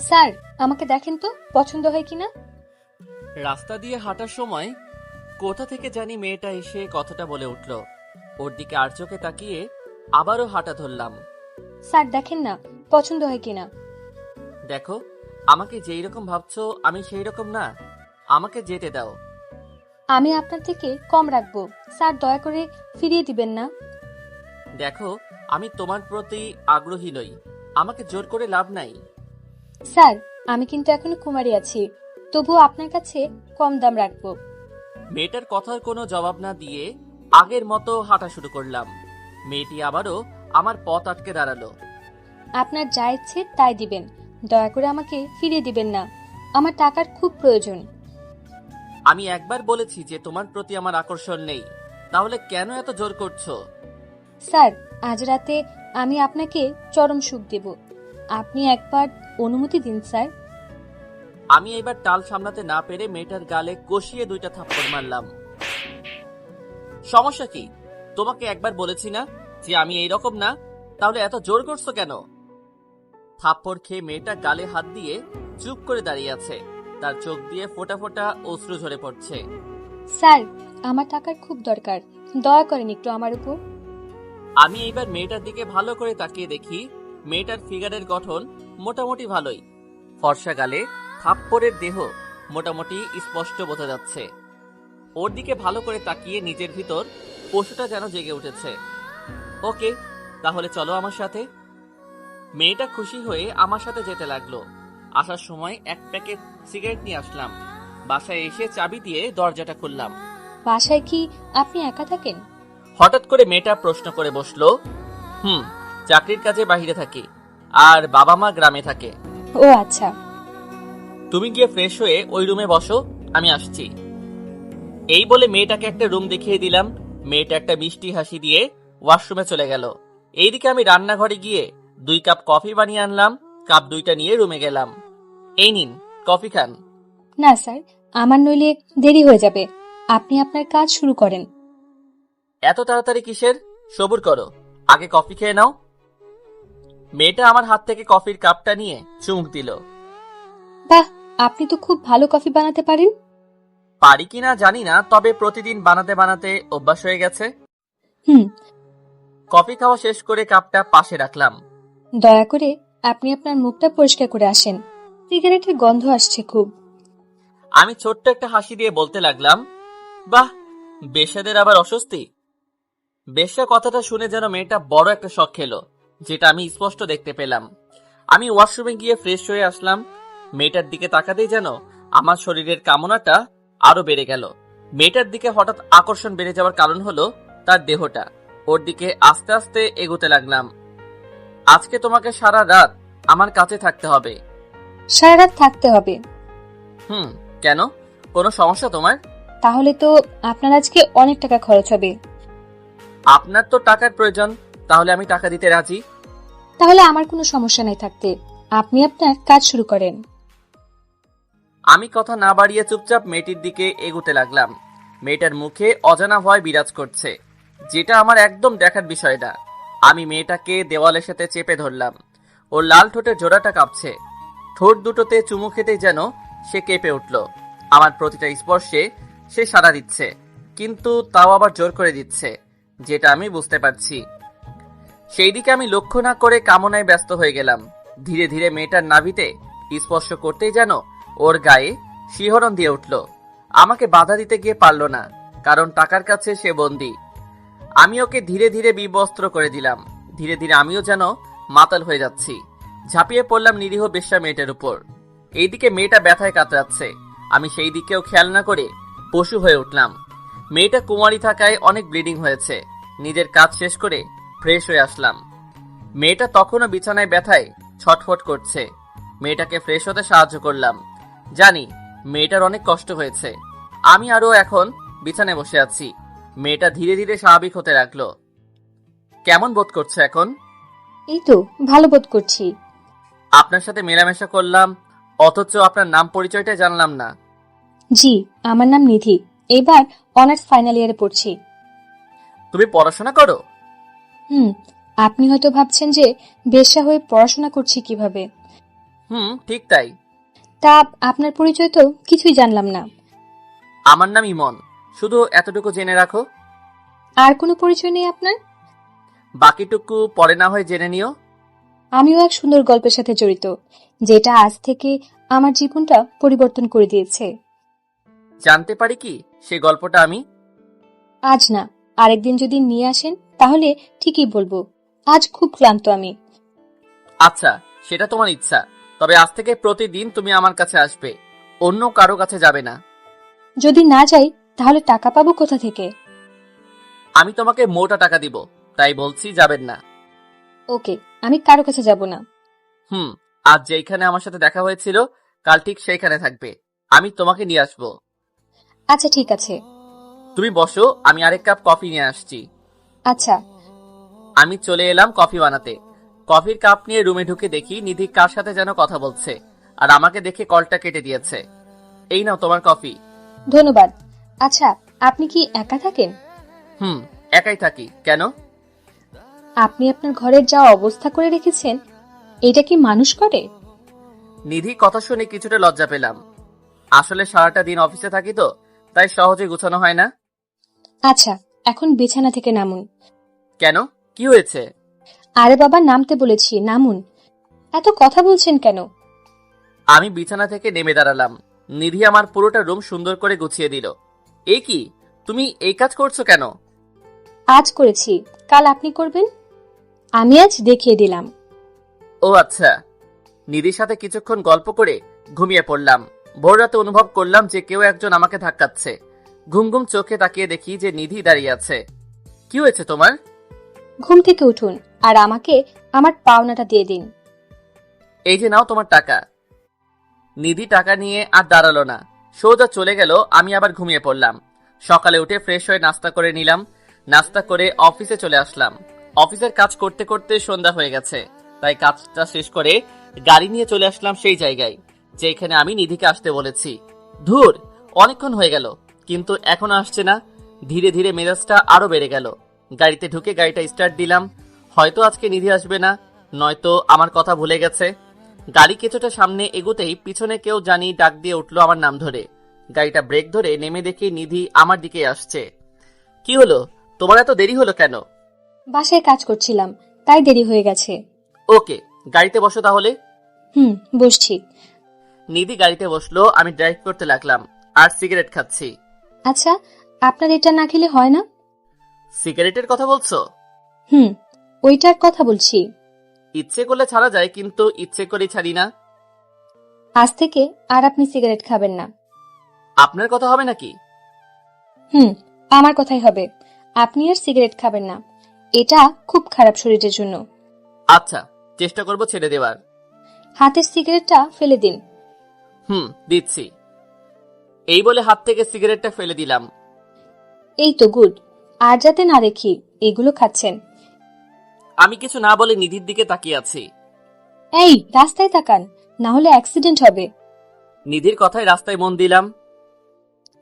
Sir আমাকে দেখেন তো পছন্দ হয় কিনা? রাস্তা দিয়ে হাঁটার সময় কোথা থেকে জানি মেয়েটা এসে কথাটা বলে উঠল। ওর দিকে আর চোখে তাকিয়ে আবারও হাঁটা ধরলাম। স্যার দেখেন না পছন্দ হয় কিনা? দেখো আমাকে যেই রকম ভাবছ আমি সেই রকম না। আমাকে যেতে দাও। আমি আপনার থেকে কম রাখব। স্যার দয়া করে ফিরিয়ে দিবেন না। দেখো আমি তোমার প্রতি আগ্রহী নই। আমাকে জোর করে লাভ নাই। স্যার আমি কিন্তু এখনও কুমারী আছি। তবুও আপনার কাছে কম দাম রাখব। মেয়েটার কথার কোনো জবাব না দিয়ে আগের মতো হাঁটা শুরু করলাম। মেয়েটি আবারও আমার পথ আটকে দাঁড়াল। আপনার যা ইচ্ছে তাই দিবেন। দয়া করে আমাকে ফিরিয়ে দিবেন না। আমার টাকার খুব প্রয়োজন। আমি একবার বলেছি যে তোমার প্রতি আমার আকর্ষণ নেই। তাহলে কেন এত জোর করছ? স্যার আজ রাতে আমি আপনাকে চরম সুখ দেব। আপনি একবার অনুমতি দিন স্যার। আমি এবার টাল সামলাতে না পেরে মেয়েটার গালে কষিয়ে দুইটা থাপ্পড় মারলাম। সমস্যা কি? তোমাকে একবার বলেছি না যে আমি এই রকম না? তাহলে এত জোর করছ কেন? থাপ্পড় খেয়ে মেয়েটা গালে হাত দিয়ে চুপ করে দাঁড়িয়ে আছে। তার চোখ দিয়ে ফোটা ফোটা অশ্রু ঝরে পড়ছে। স্যার আমার টাকার খুব দরকার। দয়া করেন একটু আমার উপর। আমি এইবার মেয়েটার দিকে ভালো করে তাকিয়ে দেখি মেয়েটার ফিগারের গঠন মোটামুটি ভালোই। ফর্সা গালে থাপ্পড়ের দেহ মোটামুটি স্পষ্ট বোঝা যাচ্ছে। ওর দিকে ভালো করে তাকিয়ে নিজের ভিতর পশুটা যেন জেগে উঠেছে। ওকে তাহলে চলো আমার সাথে। মেয়েটা খুশি হয়ে আমার সাথে যেতে লাগল। আসার সময় এক প্যাকেট সিগারেট নিয়ে আসলাম। বাসায় এসে চাবি দিয়ে দরজাটা খুললাম। বাসায় কি আপনি একা থাকেন? হঠাৎ করে মেয়েটা প্রশ্ন করে বসল হুম চাকরির কাজে বাহিরে থাকি আর বাবা মা গ্রামে থাকে। ও আচ্ছা। তুমি গিয়ে ফ্রেশ হয়ে ওই রুমে বসো আমি আসছি। এই বলে মেয়েটাকে একটা রুম দেখিয়ে দিলাম। মেয়েটা একটা মিষ্টি হাসি দিয়ে ওয়াশরুমে চলে গেল। এইদিকে আমি রান্নাঘরে গিয়ে দুই কাপ কফি বানিয়ে আনলাম কাপ দুইটা নিয়ে রুমে গেলাম। এই নিন কফি খান। না স্যার আমার নইলে দেরি হয়ে যাবে। আপনি আপনার কাজ শুরু করেন। এত তাড়াতাড়ি কিসের? সবুর করো। আগে কফি খেয়ে নাও মেয়েটা আমার হাত থেকে কফির কাপটা নিয়ে চুমুক দিল। বাহ আপনি তো খুব ভালো কফি বানাতে পারেন। পারি কিনা জানি না তবে প্রতিদিন বানাতে বানাতে অভ্যাস হয়ে গেছে। হুম। কফি খাওয়া শেষ করে কাপটা পাশে রাখলাম। দয়া করে আপনি আপনার মুখটা পরিষ্কার করে আসেন। সিগারেটের গন্ধ আসছে খুব। আমি ছোট্ট একটা হাসি দিয়ে বলতে লাগলাম বাহ বেশাদের আবার অস্বস্তি? বেশ্যা কথাটা শুনে যেন মেয়েটা বড় একটা শখ খেলো। যেটা আমি স্পষ্ট দেখতে পেলাম। আমি ওয়াশরুমে গিয়ে ফ্রেশ হয়ে আসলাম। মেয়েটার দিকে তাকাতেই যেন আমার শরীরের কামনাটা আরও বেড়ে গেল। মেয়েটার দিকে হঠাৎ আকর্ষণ বেড়ে যাওয়ার কারণ হলো তার দেহটা। ওর দিকে আস্তে আস্তে এগোতে লাগলাম। আজকে তোমাকে সারা রাত আমার কাছে থাকতে হবে। সারা রাত থাকতে হবে। হুম কেন? কোনো সমস্যা তোমার? তাহলে তো আপনার আজকে অনেক টাকা খরচ হবে। আপনার তো টাকার প্রয়োজন। তাহলে আমি টাকা দিতে রাজি? তাহলে আমার কোনো সমস্যা নাই থাকতে। আপনি আপনার কাজ শুরু করেন। আমি কথা না বাড়িয়ে চুপচাপ মেয়েটির দিকে এগুতে লাগলাম। মেয়েটার মুখে অজানা ভয় বিরাজ করছে। যেটা আমার একদম দেখার বিষয় না আমি মেয়েটাকে দেওয়ালের সাথে চেপে ধরলাম। ওর লাল ঠোঁটের জোড়াটা কাঁপছে। ঠোঁট দুটোতে চুমু খেতেই যেন সে কেঁপে উঠল। আমার প্রতিটা স্পর্শে সে সাড়া দিচ্ছে। কিন্তু তাও আবার জোর করে দিচ্ছে যেটা আমি বুঝতে পারছি। সেই দিকে আমি লক্ষ্য না করে কামনায় ব্যস্ত হয়ে গেলাম। ধীরে ধীরে মেয়েটার নাভিতে স্পর্শ করতেই যেন ওর গায়ে শিহরণ দিয়ে উঠল। আমাকে বাধা দিতে গিয়ে পারল না, কারণ টাকার কাছে সে বন্দি। আমি ওকে ধীরে ধীরে বিবস্ত্র করে দিলাম। ধীরে ধীরে আমিও যেন মাতাল হয়ে যাচ্ছি। ঝাঁপিয়ে পড়লাম নিরীহ বেশ্যা মেয়েটার উপর। এইদিকে মেয়েটা ব্যথায় কাতরাচ্ছে। আমি সেই দিকেও খেয়াল না করে পশু হয়ে উঠলাম। মেয়েটা কুমারী থাকায় অনেক ব্লিডিং হয়েছে। নিজের কাজ শেষ করে ফ্রেশ হয়ে আসলাম। মেয়েটা তখনও বিছানায় ব্যথায় ছটফট করছে। মেয়েটাকে ফ্রেশ হতে সাহায্য করলাম। জানি মেয়েটার অনেক কষ্ট হয়েছে। আমি আরও এখন বিছানায় বসে আছি। মেয়েটা ধীরে ধীরে স্বাভাবিক হতে লাগল। কেমন বোধ করছে এখন? এই তো ভালো বোধ করছি। আপনার সাথে মেলামেশা করলাম অথচ আপনার নাম পরিচয়টা জানলাম না। জি আমার নাম নিধি। এবার অনার্স ফাইনাল ইয়ারে পড়ছি। তুমি পড়াশোনা করো? হুম আপনি হয়তো ভাবছেন যে বেশ্যা হয়ে পড়াশোনা করছি কীভাবে? হুম ঠিক তাই। তা আপনার পরিচয় তো কিছুই জানলাম না। আমার নাম ইমন। শুধু এতটুকু জেনে রাখো। আর কোনো পরিচয় নেই আপনার? বাকিটুকু পরে না হয় জেনে নিও। আমিও এক সুন্দর গল্পের সাথে জড়িত যেটা আজ থেকে আমার জীবনটা পরিবর্তন করে দিয়েছে। জানতে পারি কি সেই গল্পটা আমি? আজ না। আরেকদিন যদি নিয়ে আসেন তাহলে ঠিকই বলব। আজ খুব ক্লান্ত আমি। আচ্ছা সেটা তোমার ইচ্ছা। তবে আজ থেকে প্রতিদিন তুমি আমার কাছে আসবে। অন্য কারও কাছে যাবে না। যদি না যাই তাহলে টাকা পাবো কোথা থেকে? আমি তোমাকে মোটা টাকা দিব তাই বলছি যাবেন না। ওকে আমি কারও কাছে যাব না। হুম আজ যেইখানে আমার সাথে দেখা হয়েছিল কাল ঠিক সেইখানে থাকবে। আমি তোমাকে নিয়ে আসব। আচ্ছা ঠিক আছে। তুমি বসো আমি আরেক কাপ কফি নিয়ে আসছি। আচ্ছা। আমি চলে এলাম কফি বানাতে। কফির কাপ নিয়ে রুমে ঢুকে দেখি নিধি কার সাথে যেন কথা বলছে আর আমাকে দেখে কলটা কেটে দিয়েছে। এই নাও তোমার কফি। ধন্যবাদ। আচ্ছা আপনি কি একা থাকেন? হুম একাই থাকি। কেন? আপনি আপনার ঘরের যা অবস্থা করে রেখেছেন এটা কি মানুষ করে? নিধি কথা শুনে কিছুটা লজ্জা পেলাম। আসলে সারাটা দিন অফিসে থাকি তো তাই সহজে গুছানো হয় না। আচ্ছা এখন বিছানা থেকে নামুন। কেন? কি হয়েছে? আরে বাবা নামতে বলেছি নামুন। এত কথা বলছেন কেন? আমি বিছানা থেকে নেমে দাঁড়ালাম। নিধি আমার পুরোটা রুম সুন্দর করে গুছিয়ে দিল। এ কি? তুমি এই কাজ করছ কেন? আজ করেছি। কাল আপনি করবেন? আমি আজ দেখিয়ে দিলাম। ও আচ্ছা। নিধির সাথে কিছুক্ষণ গল্প করে ঘুমিয়ে পড়লাম। ভোর রাতে অনুভব করলাম যে কেউ একজন আমাকে ধাক্কাচ্ছে। ঘুম ঘুম চোখে তাকিয়ে দেখি যে নিধি দাঁড়িয়ে আছে। কি হয়েছে তোমার? ঘুম থেকে উঠুন আর আমাকে আমার পাওনাটা দিয়ে দিন। এই যে নাও তোমার টাকা। নিধি টাকা নিয়ে আর দাঁড়াল না। সোজা চলে গেল আমি আবার ঘুমিয়ে পড়লাম। সকালে উঠে ফ্রেশ হয়ে নাস্তা করে নিলাম। নাস্তা করে অফিসে চলে আসলাম। অফিসের কাজ করতে করতে সন্ধ্যা হয়ে গেছে। তাই কাজটা শেষ করে গাড়ি নিয়ে চলে আসলাম সেই জায়গায় যেখানে আমি নিধিকে আসতে বলেছি। ধুর অনেকক্ষণ হয়ে গেল। কিন্তু এখনও আসছে না। ধীরে ধীরে মেজাজটা আরও বেড়ে গেল। গাড়িতে ঢুকে গাড়িটা স্টার্ট দিলাম। হয়তো আজকে নিধি আসবে না নয়তো আমার কথা ভুলে গেছে। গাড়ি কিছুটা সামনে এগোতেই পিছনে কেউ জানি ডাক দিয়ে উঠল আমার নাম ধরে। গাড়িটা ব্রেক ধরে নেমে দেখি নিধি আমার দিকে আসছে। কি হলো? তোমার এত দেরি হলো কেন? বাসায় কাজ করছিলাম তাই দেরি হয়ে গেছে। ওকে গাড়িতে বসো তাহলে। হুম বসছি। নিধি গাড়িতে বসল আমি ড্রাইভ করতে লাগলাম আর সিগারেট খাচ্ছি। আচ্ছা আপনার এটা না খেলে হয় না? সিগারেটের কথা বলছো? হুম ওইটার কথা বলছি। ইচ্ছে করলে ছাড়া যায় কিন্তু ইচ্ছে করে ছাড়ি না। আজ থেকে আর আপনি সিগারেট খাবেন না। আপনার কথা হবে নাকি? হুম আমার কথাই হবে। আপনি আর সিগারেট খাবেন না। এটা খুব খারাপ শরীরের জন্য। আচ্ছা চেষ্টা করব ছেড়ে দেওয়ার। হাতের সিগারেটটা ফেলে দিন। হুম দিচ্ছি। এই বলে হাত থেকে সিগারেটটা ফেলে দিলাম। এই তো গুড। আর যাতে না রেখি এগুলো খাচ্ছেন। আমি কিছু না বলে নিধির দিকে তাকিয়ে আছি। এই রাস্তায় তাকান না হলে অ্যাক্সিডেন্ট হবে। নিধির কথায় রাস্তায় মন দিলাম।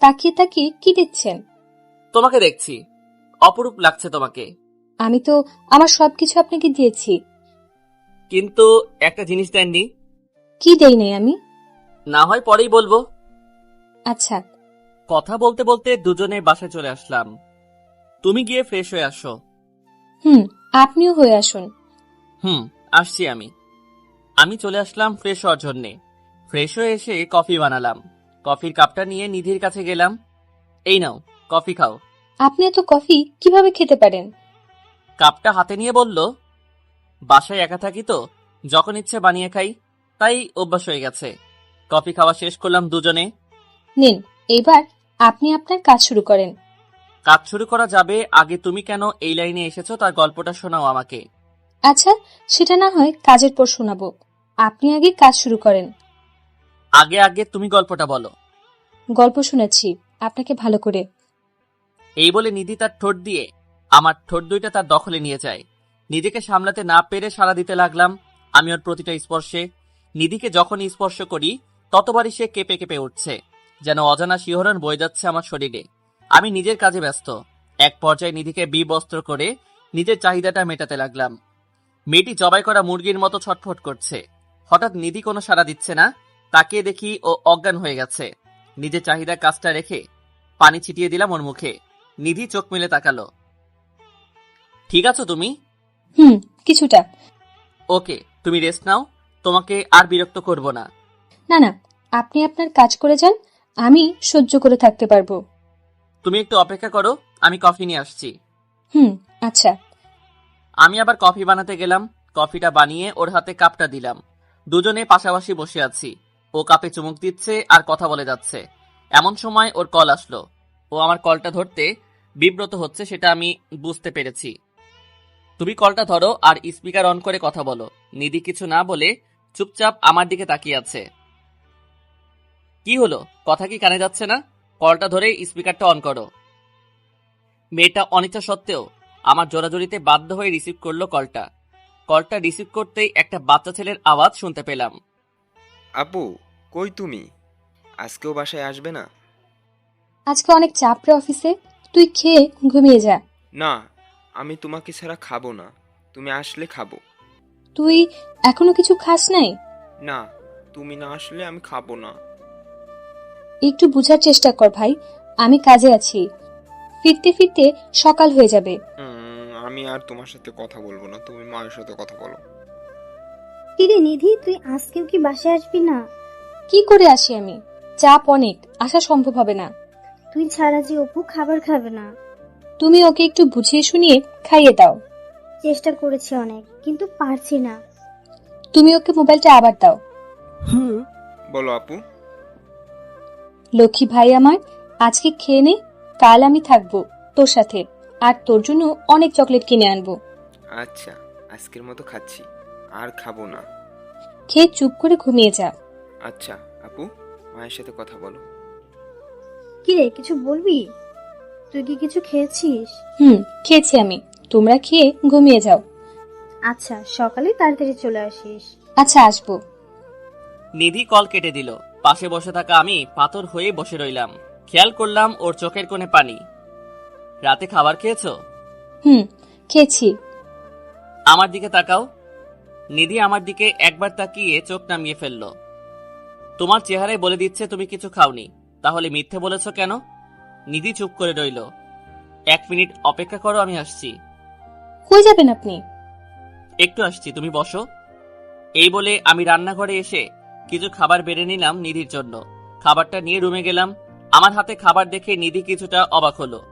তাকিয়ে তাকিয়ে কি দেখছেন? তোমাকে দেখছি। অপরূপ লাগছে তোমাকে। আমি তো আমার সবকিছু আপনাকে দিয়েছি। কিন্তু একটা জিনিস দেননি। কি দেই নাই আমি? না হয় পরেই বলব। আচ্ছা। কথা বলতে বলতে দুজনে বাসায় চলে আসলাম। তুমি গিয়ে ফ্রেশ হয়ে আসো। হুম আপনিও হয়ে আসুন। হুম আসছি আমি। আমি চলে আসলাম ফ্রেশ হওয়ার জন্যে। ফ্রেশ হয়ে এসে কফি বানালাম। কফির কাপটা নিয়ে নিধির কাছে গেলাম। এই নাও কফি খাও। আপনি এত কফি কীভাবে খেতে পারেন? কাপটা হাতে নিয়ে বলল বাসায় একা থাকি তো যখন ইচ্ছে বানিয়ে খাই তাই অভ্যাস হয়ে গেছে। কফি খাওয়া শেষ করলাম দুজনে। নিন এবার আপনি আপনার কাজ শুরু করেন। কাজ শুরু করা যাবে আগে তুমি কেন এই লাইনে এসেছ তার গল্পটা শোনাও আমাকে। আচ্ছা সেটা না হয় কাজের পর শোনাবো। আপনি আগে কাজ শুরু করেন। আগে আগে তুমি গল্পটা বলো। গল্প শুনেছি আপনাকে ভালো করে। এই বলে নিধি তার ঠোঁট দিয়ে আমার ঠোঁট দুইটা তার দখলে নিয়ে যায়। নিজেকে সামলাতে না পেরে সাড়া দিতে লাগলাম আমি ওর প্রতিটা স্পর্শে। নিধিকে যখনই স্পর্শ করি ততবারই সে কেঁপে কেঁপে উঠছে। যেন অজানা শিহরণ বয়ে যাচ্ছে আমার শরীরে। আমি নিজের কাজে ব্যস্ত। এক পর্যায়ে নিধিকে বিবস্ত্র করে নিজের চাহিদাটা মেটাতে লাগলাম। মেয়েটি জবাই করা মুরগির মতো ছটফট করছে। হঠাৎ নিধি কোনো সাড়া দিচ্ছে না তাকিয়ে দেখি ও অজ্ঞান হয়ে গেছে। নিজের চাহিদা কাজটা রেখে পানি ছিটিয়ে দিলাম ওর মুখে। নিধি চোখ মেলে তাকালো। ঠিক আছো তুমি? হুম কিছুটা। ওকে তুমি রেস্ট নাও। তোমাকে আর বিরক্ত করব না। না না আপনি আপনার কাজ করে যান। আমি সহ্য করে থাকতে পারব। তুমি একটু অপেক্ষা করো আমি কফি নিয়ে আসছি। হুম আচ্ছা। আমি আবার কফি বানাতে গেলাম কফিটা বানিয়ে ওর হাতে কাপটা দিলাম। দুজনে পাশাপাশি বসে আছি। ও কাপে চুমুক দিচ্ছে আর কথা বলে যাচ্ছে। এমন সময় ওর কল আসলো। ও আমার কলটা ধরতে বিব্রত হচ্ছে সেটা আমি বুঝতে পেরেছি। তুমি কলটা ধরো আর স্পিকার অন করে কথা বলো। নিধি কিছু না বলে চুপচাপ আমার দিকে তাকিয়ে আছে। কি হলো? কথা কি কানে যাচ্ছে না? কলটা ধরে স্পিকারটা অন করো। মেয়েটা অনিচ্ছা সত্ত্বেও আমার জোরাজোরিতে বাধ্য হয়ে রিসিভ করল কলটা। কলটা রিসিভ করতেই একটা বাচ্চা ছেলের আওয়াজ শুনতে পেলাম। আপু কই তুমি? আজকেও বাসায় আসবে না? আজকে অনেক চাপ রে অফিসে। তুই খেয়ে ঘুমিয়ে যা। না আমি তোমাকে ছাড়া খাব না। তুমি আসলে খাব। তুই এখনও কিছু খাস নাই? না তুমি না আসলে আমি খাব না। একটু বুঝার চেষ্টা কর ভাই আমি কাজে আছি। ফিরতে ফিরতে সকাল হয়ে যাবে। আমি আর তোমার সাথে কথা বলব না তুমি মায়ের সাথে কথা বলো। কিরে নিধি তুই আজকেও কি বাসায় আসবি না? কি করে আসি আমি? চাপ অনেক আসা সম্ভব হবে না। তুই ছাড়া যে অপু খাবার খাবে না। তুমি ওকে একটু বুঝিয়ে শুনিয়ে খাইয়ে দাও। চেষ্টা করেছি অনেক কিন্তু পারছি না। তুমি ওকে মোবাইলটা আবার দাও। বলো আপু। লক্ষ্মী ভাই আমার আজকে খেয়ে নে কাল আমি থাকব তোর সাথে আর তোর জন্য অনেক চকলেট কিনে আনব। আচ্ছা আজকের মতো খাচ্ছি আর খাব না। খেয়ে চুপ করে ঘুমিয়ে যা। আচ্ছা আপু মায়ের সাথে কথা বলো। কি রে কিছু বলবি? তুই কি কিছু খেয়েছিস? হুম খেয়েছি আমি। তোমরা খেয়ে ঘুমিয়ে যাও। আচ্ছা সকালে তাড়াতাড়ি চলে আসিস। আচ্ছা আসব। নিধি কল কেটে দিল। পাশে বসে থাকা আমি পাথর হয়ে বসে রইলাম। খেয়াল করলাম ওর চোখের কোণে পানি। রাতে খাবার খেয়েছো? হুম খেয়েছি। আমার দিকে তাকাও। নিধি আমার দিকে একবার তাকিয়ে চোখ নামিয়ে ফেলল। তোমার চেহারায় বলে দিচ্ছে তুমি কিছু খাওনি। তাহলে মিথ্যে বলেছ কেন? নিধি চুপ করে রইল। এক মিনিট অপেক্ষা করো আমি আসছি। কই যাবেন আপনি? একটু আসছি তুমি বসো। এই বলে আমি রান্নাঘরে এসে কিছু খাবার বেড়ে নিলাম নিধির জন্য। খাবারটা নিয়ে রুমে গেলাম। আমার হাতে খাবার দেখে নিধি কিছুটা অবাক হলো।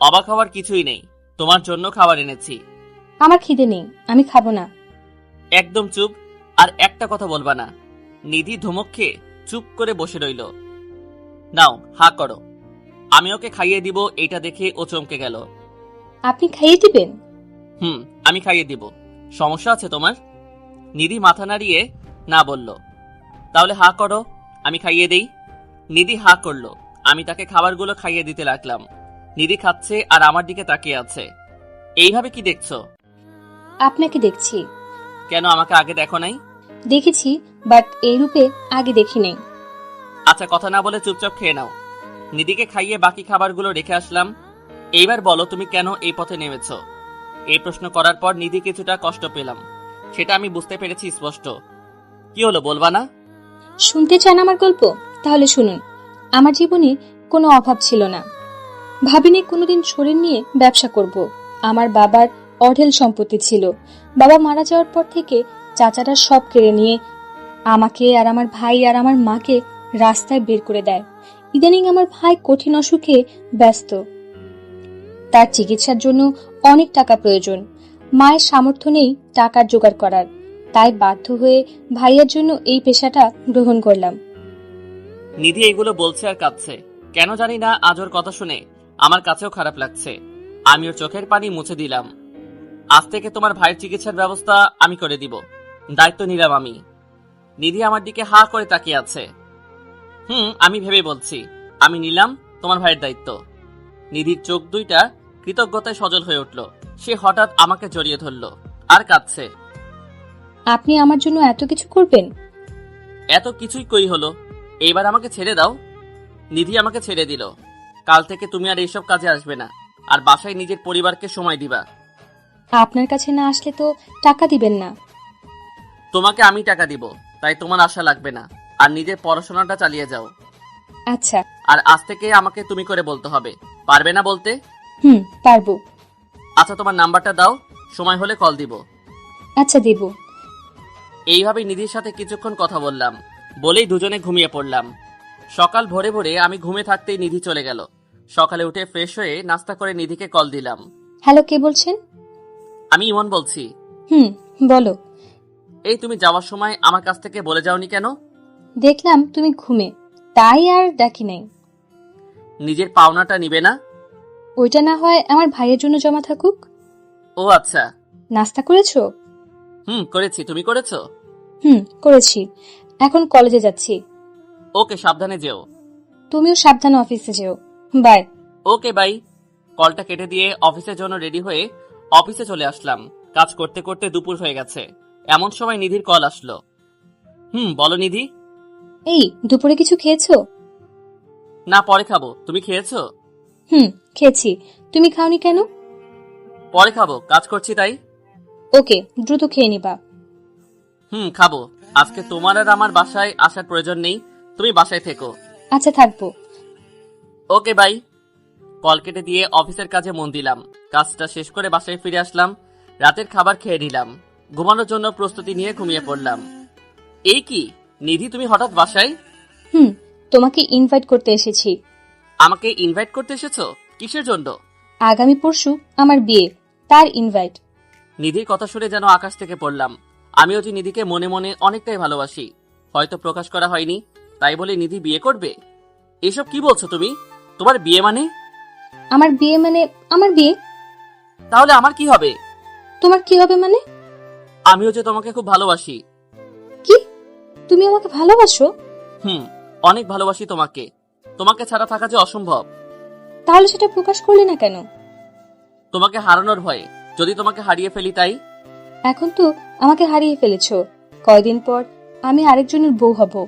অবাক হওয়ার কিছুই নেই। তোমার জন্য খাবার এনেছি। আমার খিদে নেই। আমি খাব না। একদম চুপ। আর একটা কথা বলবা না। নিধি ধমক খেয়ে চুপ করে বসে রইল। নাও হা করো। আমি ওকে খাইয়ে দিব এটা দেখে ও চমকে গেল। আপনি খাইয়ে দিবেন? হুম আমি খাইয়ে দিব। সমস্যা আছে তোমার? নিধি মাথা নাড়িয়ে না বলল। তাহলে হা করো আমি খাইয়ে দেই। নিধি হা করল। আমি তাকে খাবারগুলো খাইয়ে দিতে লাগলাম। নিধি খাচ্ছে আর আমার দিকে তাকিয়ে আছে। এইভাবে কি দেখছ? আপনাকে দেখছি। কেন আমাকে আগে দেখো নাই? দেখেছি বাট এই রূপে আগে দেখি নেই। আচ্ছা কথা না বলে চুপচাপ খেয়ে নাও। নিধিকে খাইয়ে বাকি খাবারগুলো রেখে আসলাম। এইবার বলো তুমি কেন এই পথে নেমেছ? এই প্রশ্ন করার পর নিধি কিছুটা কষ্ট পেলাম। সেটা আমি বুঝতে পেরেছি স্পষ্ট। কি হলো, বলবা না? শুনতে চান আমার গল্প? তাহলে শুনুন। আমার জীবনে কোনো অভাব ছিল না। ভাবিনি কোনোদিন শরীর নিয়ে ব্যবসা করব। আমার বাবার অঢেল সম্পত্তি ছিল। বাবা মারা যাওয়ার পর থেকে চাচারা সব কেড়ে নিয়ে আমাকে আর আমার ভাই আর আমার মাকে রাস্তায় বের করে দেয়। ইদানিং আমার ভাই কঠিন অসুখে ব্যস্ত। তার চিকিৎসার জন্য অনেক টাকা প্রয়োজন। মায়ের সামর্থ্য নেই টাকার জোগাড় করার। তাই বাধ্য হয়ে ভাইয়ের জন্য এই পেশাটা গ্রহণ করলাম। নিধি এগুলো বলছে আর কাঁদছে। কেন জানি না আজ ওর কথা শুনে আমার কাছেও খারাপ লাগছে। আমি ওর চোখের পানি মুছে দিলাম। আজ থেকে তোমার ভাইয়ের চিকিৎসার ব্যবস্থা আমি করে দিব। দায়িত্ব নিলাম আমি। নিধি আমার দিকে হা করে তাকিয়ে আছে। হুম, আমি ভেবে বলছি। আমি নিলাম তোমার ভাইয়ের দায়িত্ব। নিধির চোখ দুইটা কৃতজ্ঞতায় সজল হয়ে উঠল। সে হঠাৎ আমাকে জড়িয়ে ধরল। আর কাঁদছে। আপনি আমার জন্য এত কিছু করবেন? এত কিছুই কই হলো? এইবার আমাকে ছেড়ে দাও। নিধি আমাকে ছেড়ে দিল। কাল থেকে তুমি আর এইসব কাজে আসবে না। আর বাসায় নিজের পরিবারকে সময় দিবা। আপনার কাছে না আসলে তো টাকা দিবেন না। তোমাকে আমি টাকা দিব তাই তোমার আশা লাগবে না। আর নিজের পড়াশোনাটা চালিয়ে যাও। আচ্ছা। আর আজ থেকে আমাকে তুমি করে বলতে হবে। পারবে না বলতে? হুম পারব। আচ্ছা তোমার নাম্বারটা দাও। সময় হলে কল দিব। আচ্ছা দেব। এইভাবে নিধির সাথে কিছুক্ষণ কথা বললাম। বলেই দুজনে ঘুমিয়ে পড়লাম। সকাল ভোরে ভোরে আমি ঘুমে থাকতেই নিধি চলে গেল। সকালে উঠে ফ্রেশ হয়ে নাস্তা করে নিধিকে কল দিলাম। হ্যালো কে বলছেন? আমি ইমন বলছি। হুম বলো। এই তুমি যাওয়ার সময় আমার কাছ থেকে বলে যাওনি কেন? দেখলাম তুমি ঘুমে। তাই আর ডাকি নাই। নিজের পাওনাটা নিবে না? ওইটা না হয় আমার ভাইয়ের জন্য জমা থাকুক। ও আচ্ছা। নাস্তা করেছ? হুম করেছি। তুমি করেছ? হুম করেছি। এখন কলেজে যাচ্ছি। ওকে সাবধানে যেও। তুমিও সাবধানে অফিসে যেও। বাই। Okay bye. কলটা কেটে দিয়ে অফিসের জন্য রেডি হয়ে অফিসে চলে আসলাম। কাজ করতে করতে দুপুর হয়ে গেছে। এমন সময় নিধির কল আসলো। হুম বলো নিধি। এই দুপুরে কিছু খেয়েছো? না পরে খাব। তুমি খেয়েছো? হুম খেয়েছি। তুমি খাওনি কেন? পরে খাব। কাজ করছি তাই। ওকে দ্রুত খেয়ে নিবা। হুম খাব। আজকে তোমার আর আমার বাসায় আসার প্রয়োজন নেই। তুমি বাসায় থেকো। আচ্ছা থাকব। Okay bye. কল কেটে দিয়ে অফিসের কাজে মন দিলাম। কাজটা শেষ করে বাসায় ফিরে আসলাম। রাতের খাবার খেয়ে নিলাম। ঘুমানোর জন্য প্রস্তুতি নিয়ে ঘুমিয়ে পড়লাম। এই কি? নিধি তুমি হঠাৎ বাসায়? হুম তোমাকে ইনভাইট করতে এসেছি। আমাকে ইনভাইট করতে এসেছ? কিসের জন্য? আগামী পরশু আমার বিয়ে তার ইনভাইট নিধির কথা শুনে যেন আকাশ থেকে পড়লাম। আমিও যে নিধিকে মনে মনে অনেকটাই ভালোবাসি। হয়তো প্রকাশ করা হয়নি তাই বলে নিধি বিয়ে করবে? এসব কি বলছো তুমি? তোমার বিয়ে মানে? আমার বিয়ে মানে আমার বিয়ে। তাহলে আমার কি হবে? তোমার কি হবে মানে? আমিও যে তোমাকে খুব ভালোবাসি। কি? তুমি আমাকে ভালোবাসো? হুম অনেক ভালোবাসি তোমাকে। তোমাকে ছাড়া থাকা যে অসম্ভব। তাহলে সেটা প্রকাশ করলে না কেন? তোমাকে হারানোর ভয়ে। যদি তোমাকে হারিয়ে ফেলি তাই? এখন তো আমাকে হারিয়ে ফেলেছো। কয়দিন পর আমি আরেকজনের বউ হব।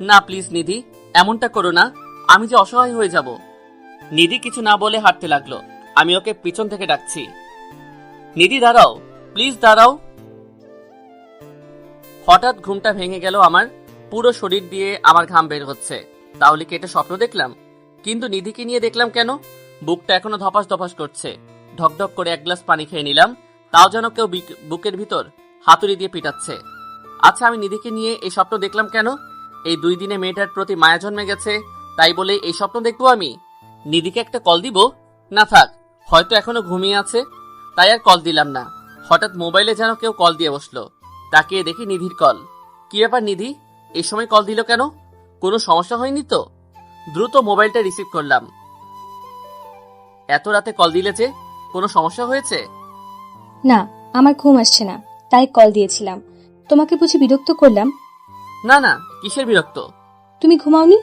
না প্লিজ নিধি এমনটা করো না। আমি যে অসহায় হয়ে যাব। নিধি কিছু না বলে হাঁটতে লাগল। আমি ওকে পিছন থেকে ডাকছি। নিধি দাঁড়াও। প্লিজ দাঁড়াও। হঠাৎ ঘুমটা ভেঙে গেল আমার। পুরো শরীর দিয়ে আমার ঘাম বের হচ্ছে। তাহলে কি এটা স্বপ্ন দেখলাম? কিন্তু নিধিকে নিয়ে দেখলাম কেন? বুকটা এখনও ধপাস ধপাস করছে। ঢকঢক করে এক গ্লাস পানি খেয়ে নিলাম, তাও যেন কেউ বিক- বুকের ভিতর হাতুড়ি দিয়ে পিটাচ্ছে। আচ্ছা আমি নিধিকে নিয়ে এই স্বপ্ন দেখলাম কেন? এই দুই দিনে মেয়েটার প্রতি মায়া জন্মে গেছে, তাই বলে এই স্বপ্ন দেখব আমি? নিধিকে একটা কল দিব? না থাক, হয়তো এখনও ঘুমিয়ে আছে, তাই আর কল দিলাম না। হঠাৎ মোবাইলে যেন কেউ কল দিয়ে বসল। তাকিয়ে দেখি নিধির কল। কি ব্যাপার নিধি এই সময় কল দিল কেন? কোনো সমস্যা হয়নি তো? দ্রুত মোবাইলটা রিসিভ করলাম। এত রাতে কল দিলে যে কোনো সমস্যা হয়েছে? না আমার ঘুম আসছে না তাই কল দিয়েছিলাম। তোমাকে বুঝি বিরক্ত করলাম? না না কিসের বিরক্ত? তুমি ঘুমাওনি?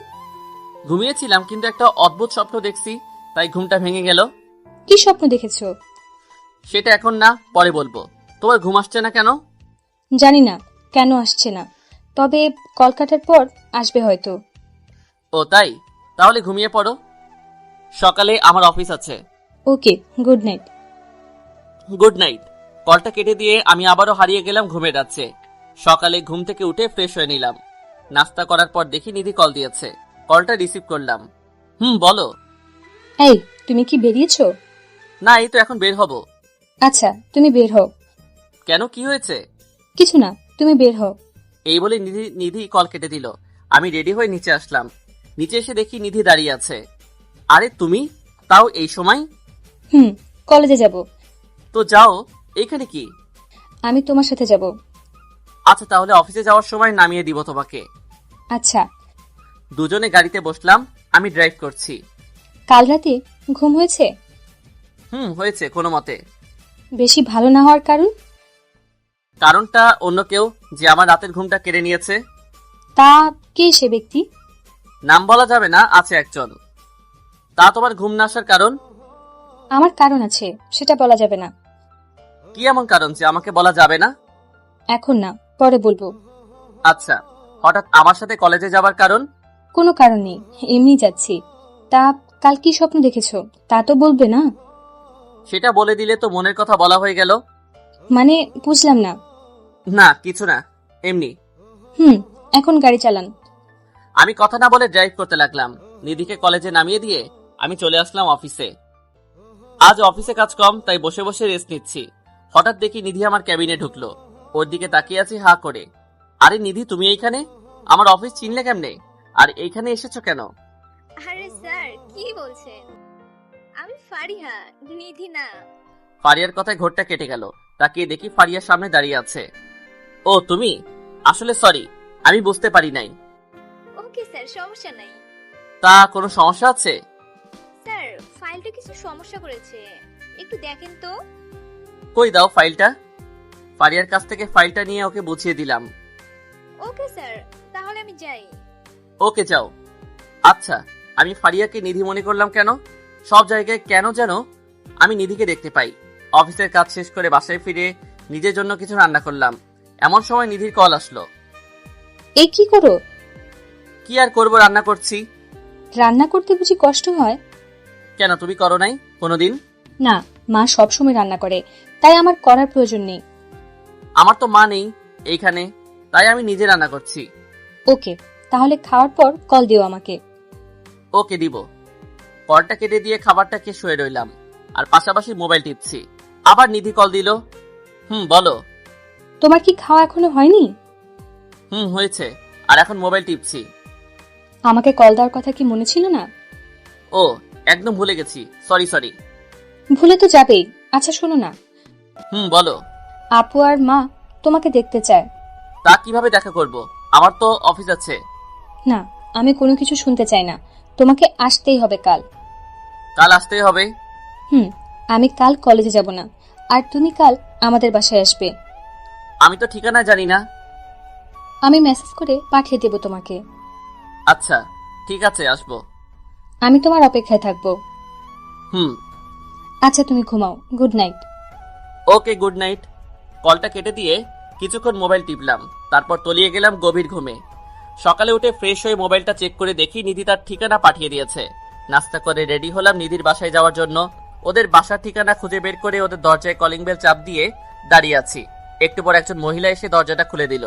ঘুমিয়েছিলাম কিন্তু একটা অদ্ভুত স্বপ্ন দেখছি তাই ঘুমটা ভেঙে গেল। কি স্বপ্ন দেখেছ? সেটা এখন না পরে বলব। তোমার ঘুম আসছে না কেন? জানি না কেন আসছে না। তবে কল কাটার পর আসবে হয়তো। ও তাই? তাহলে ঘুমিয়ে পড়ো। সকালে আমার অফিস আছে। Okay good night. Good night. কলটা কেটে দিয়ে আমি আবারও হারিয়ে গেলাম ঘুমের রাজ্যে। সকালে ঘুম থেকে উঠে ফ্রেশ হয়ে নিলাম। নাস্তা করার পর দেখি নিধি কল দিয়েছে। কলটা রিসিভ করলাম। হুম বলো। এই তুমি কি বেরিয়েছো? না এই তো এখন বের হব। আচ্ছা তুমি বের হও। কেন কি হয়েছে? কিছু না তুমি বের হও। এই বলে নিধি নিধি কল কেটে দিল। আমি রেডি হয়ে নিচে আসলাম। নিচে এসে দেখি নিধি দাঁড়িয়ে আছে। আরে তুমি? তাও এই সময়? হুম কলেজে যাব। তো যাও এখানে কি? আমি তোমার সাথে যাব। আচ্ছা তাহলে অফিসে যাওয়ার সময় নামিয়ে দিব তোমাকে। আচ্ছা। দুজনে গাড়িতে বসলাম আমি ড্রাইভ করছি। কাল রাতে ঘুম হয়েছে? হুম হয়েছে কোনো মতে। বেশি ভালো না হওয়ার কারণ? কারণটা অন্য কেউ যে আমার রাতের ঘুমটা কেড়ে নিয়েছে? তা কে সে ব্যক্তি? নাম বলা যাবে না আছে একজন। তা তোমার ঘুম না আসার কারণ? আমার কারণ আছে সেটা বলা যাবে না। কি এমন কারণ যে আমাকে বলা যাবে না? এখন না পরে বলব। আচ্ছা হঠাৎ আমার সাথে কলেজে যাবার কারণ? কোনো কারণ নেই এমনি যাচ্ছি। তা কাল কি স্বপ্ন দেখেছ? তা তো বলবে না? সেটা বলে দিলে তো মনের কথা বলা হয়ে গেল। মানে বুঝলাম না। না কিছু না এমনি। হুম এখন গাড়ি চালান। আমি কথা না বলে ড্রাইভ করতে লাগলাম। নিধিকে কলেজে নামিয়ে দিয়ে আমি চলে আসলাম অফিসে আজ অফিসে কাজ কম তাই বসে বসে রেস্ট নিচ্ছি। হঠাৎ দেখি নিধি আমার ক্যাবিনে ঢুকলো। ওর দিকে তাকিয়ে আছি হা করে। আরে নিধি তুমি এইখানে? আমার অফিস চিনলে কেমনে? আর এইখানে এসেছ কেন? আরে স্যার কি বলছেন? আমি ফারিহা নিধি না। ফারিয়ার কথায় ঘোরটা কেটে গেল। তাকিয়ে দেখি ফারিয়ার সামনে দাঁড়িয়ে আছে। ও তুমি? আসলে সরি আমি বুঝতে পারি নাই। ওকে স্যার সমস্যা নাই। তা কোনো সমস্যা আছে? ফাইলটা কিছু সমস্যা করেছে। একটু দেখেন তো। কই দাও ফাইলটা? ফারিয়ার কাছ থেকে ফাইলটা নিয়ে ওকে বুঝিয়ে দিলাম। ওকে স্যার তাহলে আমি যাই। ওকে যাও। আচ্ছা আমি ফারিয়াকে নিধি মনে করলাম কেন? সব জায়গায় কেন যেন আমি নিধিকে দেখতে পাই। অফিসের কাজ শেষ করে বাসায় ফিরে নিজের জন্য কিছু রান্না করলাম। এমন সময় নিধির কল আসলো। এই কি করো? কি আর করব রান্না করছি? রান্না করতে বুঝি কষ্ট হয়? কেন তুমি করো নাই কোনোদিন? না মা সবসময় রান্না করে তাই আমার করার প্রয়োজন নেই। আমার তো মা নেই এইখানে তাই আমি নিজে রান্না করছি। ওকে তাহলে খাওয়ার পর কল দিও আমাকে। ওকে দিব। কলটা কেটে দিয়ে খাবারটা খেয়ে শুয়ে রইলাম আর পাশাপাশি মোবাইল টিপছি। আবার নিধি কল দিল। হুম বলো। তোমার কি খাওয়া এখনও হয়নি? হুম হয়েছে আর এখন মোবাইল টিপছি। আমাকে কল দেওয়ার কথা কি মনে ছিল না? ও একদম ভুলে গেছি। সরি সরি ভুলে তো যাবেই। আচ্ছা শোনো না। হুম বলো। আপু আর মা তোমাকে দেখতে চায়। তা কীভাবে দেখা করব? আমার তো অফিস আছে। না আমি কোনো কিছু শুনতে চাই না। তোমাকে আসতেই হবে কাল। কাল আসতেই হবে? হুম আমি কাল কলেজে যাব না। আর তুমি কাল আমাদের বাসায় আসবে। আমি তো ঠিকানা জানি না। আমি মেসেজ করে পাঠিয়ে দেব তোমাকে। আচ্ছা ঠিক আছে আসব। আমি তোমার অপেক্ষায় থাকব। হুম। আচ্ছা তুমি ঘুমাও। Good night okay good night কলটা কেটে দিয়ে কিছুক্ষণ মোবাইল টিপলাম। তারপর তলিয়ে গেলাম গভীর ঘুমে। সকালে উঠে ফ্রেশ হয়ে মোবাইলটা চেক করে দেখি নিধি তার ঠিকানা পাঠিয়ে দিয়েছে। নাস্তা করে রেডি হলাম নিধির বাসায় যাওয়ার জন্য। ওদের বাসার ঠিকানা খুঁজে বের করে ওদের দরজায় কলিং বেল চাপ দিয়ে দাঁড়িয়ে আছি। একটু পর একজন মহিলা এসে দরজাটা খুলে দিল।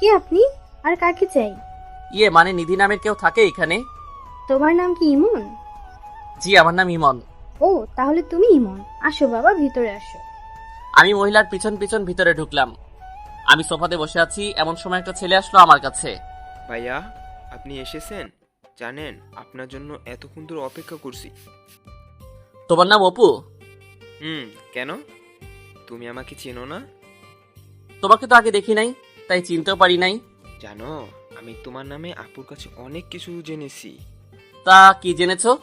কি আপনি? আর কাকে চাই? ইয়ে মানে নিধি নামের কেউ থাকে এখানে? তোমার নাম কি ইমন? জি আমার নাম ইমন। ও তাহলে তুমি ইমন। আসো বাবা ভিতরে আসো। আমি মহিলার পিছন পিছন ভিতরে ঢুকলাম। আমি সোফাতে বসে আছি এমন সময় একটা ছেলে আসলো আমার কাছে। ভাইয়া আপনি এসেছেন? জানেন আপনার জন্য এতক্ষণ ধরে অপেক্ষা করছি। তোমার নাম অপু? হুম কেন? তুমি আমাকে চেনো না? তোমাকে তো আগে দেখি নাই তাই চিনতেও পারি নাই। জানো আমি তোমার নামে আপুর কাছে অনেক কিছু জেনেছি। তা কি জেনেছো?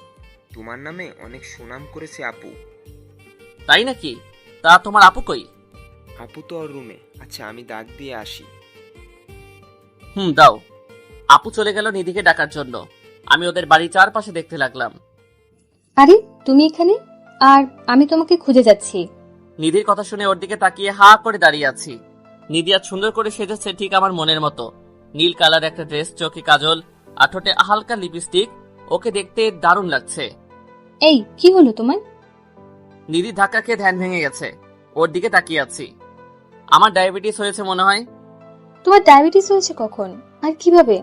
তোমার নামে অনেক সুনাম করেছে আপু। তাই নাকি? তা তোমার আপু কই? আপু তো ওর রুমে আচ্ছা আমি ডাক দিয়ে আসি। হুম দাও। আপু চলে গেল নিধিকে ডাকার জন্য। আমি ওদের বাড়ি চারপাশে দেখতে লাগলাম। আরে তুমি এখানে? আর আমি তোমাকে খুঁজে যাচ্ছি। নিধির কথা শুনে ওর দিকে তাকিয়ে হা করে দাঁড়িয়ে আছি। নিধি আজ সুন্দর করে সেজেছে ঠিক আমার মনের মতো। নীল কালার একটা ড্রেস চোখে কাজল আঠোটে হালকা লিপস্টিক ওকে দেখতে দারুণ লাগছে। এই কি হলো তোমার? নিধি ধাক্কা খেয়ে ধ্যান ভেঙে গেছে। ওর দিকে তাকিয়ে আছি। আমার ডায়াবেটিস হয়েছে মনে হয়? তোমার ডায়াবেটিস হয়েছে কখন? আর কীভাবে?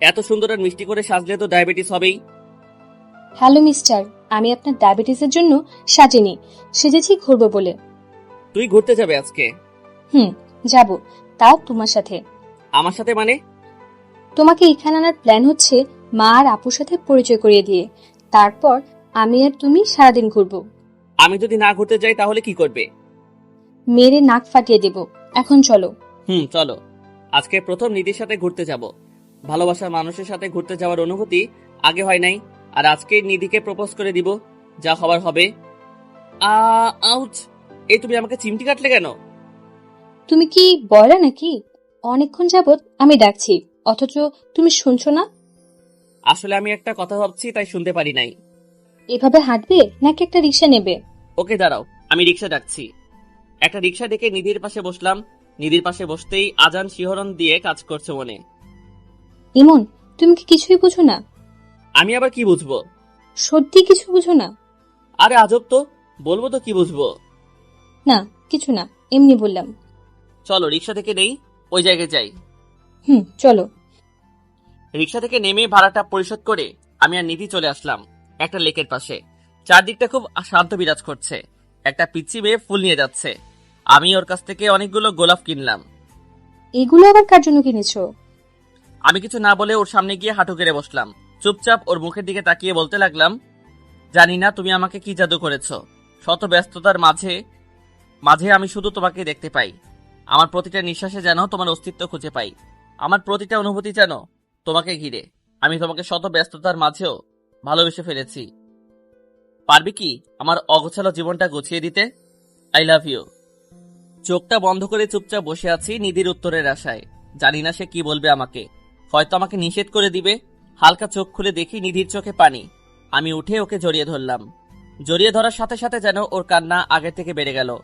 এত সুন্দর আর মিষ্টি করে সাজলে তো ডায়াবেটিস হবেই। হ্যালো মিস্টার আমি আপনার ডায়াবেটিসের জন্য সাজিনি। সেজেছি ঘুরবো বলে। তুই ঘুরতে যাবে আজকে। হুম যাব। তাও তোমার সাথে। আমার সাথে মানে? তোমাকে এখানে আনার প্ল্যান হচ্ছে মা আর আপুর সাথে পরিচয় করিয়ে দিয়ে। তারপর আমি আর তুমি সারাদিন ঘুরবো। আমি যদি না ঘুরতে যাই তাহলে কি করবে? মেরে নাক ফাটিয়ে দেব। এখন চলো। হুম চলো। আজকে প্রথম নিধির সাথে ঘুরতে যাব। ভালোবাসার মানুষের সাথে ঘুরতে যাওয়ার অনুভূতি আগে হয় নাই আর আজকে নিধিকে প্রপোজ করে দিব যা হবার হবে। Ah ouch! এই তুমি আমাকে চিমটি কাটলে কেন? তুমি কি বয়রা নাকি? অনেকক্ষণ যাবত আমি ডাকছি অথচ তুমি শুনছো না? আসলে আমি একটা কথা ভাবছি তাই শুনতে পারি নাই। এভাবে হাঁটবে নাকি একটা রিক্সা নেবে? ওকে দাঁড়াও আমি রিক্সা ডাকছি। একটা রিক্সা ডেকে নিধির পাশে বসলাম। নিধির পাশে বসতেই আজান শিহরণ দিয়ে কাজ করছে মনে। ইমন তুমি কি কিছুই বুঝো না? আমি আবার কি বুঝব? সত্যি কিছু বুঝো না? আরে আজব তো বলব তো কি বুঝব? না কিছু না এমনি বললাম। চলো রিক্সা থেকে নেই ওই জায়গায় যাই। হুম চলো। রিক্সা থেকে নেমে ভাড়াটা পরিশোধ করে আমি আর নিধি চলে আসলাম একটা লেকের পাশে। চারদিকটা খুব শান্ত বিরাজ করছে। একটা পিচ্ছি মেয়ে ফুল নিয়ে যাচ্ছে। আমি ওর কাছ থেকে অনেকগুলো গোলাপ কিনলাম। এগুলো আবার কার জন্য কিনেছো? আমি কিছু না বলে ওর সামনে গিয়ে হাঁটু কেড়ে বসলাম। চুপচাপ ওর মুখের দিকে তাকিয়ে বলতে লাগলাম জানি না তুমি আমাকে কি জাদু করেছ। শত ব্যস্ততার মাঝে মাঝে আমি শুধু তোমাকে দেখতে পাই। আমার প্রতিটা নিঃশ্বাসে যেন তোমার অস্তিত্ব খুঁজে পাই। আমার প্রতিটা অনুভূতি যেন তোমাকে ঘিরে। আমি তোমাকে শত ব্যস্ততার মাঝেও ভালোবেসে ফেলেছি। পারবি কি আমার অগোছালো জীবনটা গুছিয়ে দিতে? আই লাভ ইউ চোখটা বন্ধ করে চুপচাপ বসে আছি নিধির উত্তরের আশায়। জানি না সে কি বলবে আমাকে। হয়তো আমাকে নিষেধ করে দিবে। হালকা চোখ খুলে দেখি নিধির চোখে পানি। আমি উঠে ওকে জড়িয়ে ধরলাম। জড়িয়ে ধরার সাথে সাথে যেন ওর কান্না আগে থেকে বেড়ে গেল।